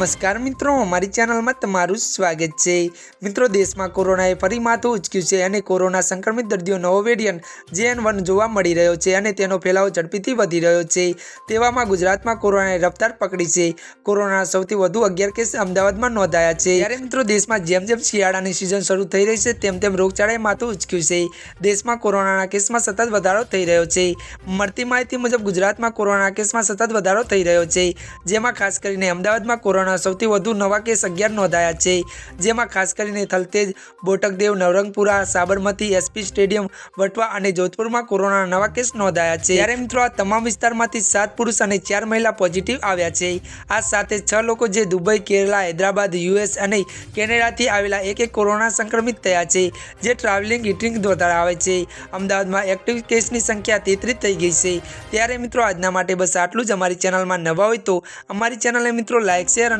નમસ્કાર મિત્રો, અમારી ચેનલમાં તમારું સ્વાગત છે. મિત્રો, દેશમાં કોરોનાએ ફરી માથું ઉચક્યું છે અને કોરોના સંક્રમિત દર્દીઓ નવો વેરિયન્ટ જેએન વન જોવા મળી રહ્યો છે અને તેનો ફેલાવો ઝડપીથી વધી રહ્યો છે. તેવામાં ગુજરાતમાં કોરોનાએ રફતાર પકડી છે. કોરોના સૌથી વધુ અગિયાર કેસ અમદાવાદમાં નોંધાયા છે. ત્યારે મિત્રો, દેશમાં જેમ જેમ શિયાળાની સિઝન શરૂ થઈ રહી છે, તેમ તેમ રોગચાળાએ માથું ઉચક્યું છે. દેશમાં કોરોનાના કેસમાં સતત વધારો થઈ રહ્યો છે. મળતી માહિતી મુજબ ગુજરાતમાં કોરોના કેસમાં સતત વધારો થઈ રહ્યો છે. જેમાં ખાસ કરીને અમદાવાદમાં કોરોના સૌથી વધુ નવા કેસ અગિયાર નોંધાયા છે, જેમાં ખાસ કરીને થલતેજ, બોટકદેવ, નવરંગપુરા, સાબરમતી, એસપી સ્ટેડિયમ, વટવા અને જોધપુરમાં કોરોનાના નવા કેસ નોંધાયા છે. ત્યારે મિત્રો આ તમામ વિસ્તારમાંથી સાત પુરુષ અને ચાર મહિલા પોઝિટિવ આવ્યા છે. આ સાથે છ લોકો જે દુબઈ, કેરલા, હૈદરાબાદ, યુએસ અને કેનેડાથી આવેલા એક એક કોરોના સંક્રમિત થયા છે, જે ટ્રાવેલિંગ હિટિંગ દ્વારા આવે છે. અમદાવાદમાં એક્ટિવ કેસની સંખ્યા તેત્રીસ થઈ ગઈ છે. ત્યારે મિત્રો આજના માટે બસ આટલું જ. અમારી ચેનલમાં નવા હોય તો અમારી ચેનલને મિત્રો લાઇક શેર અને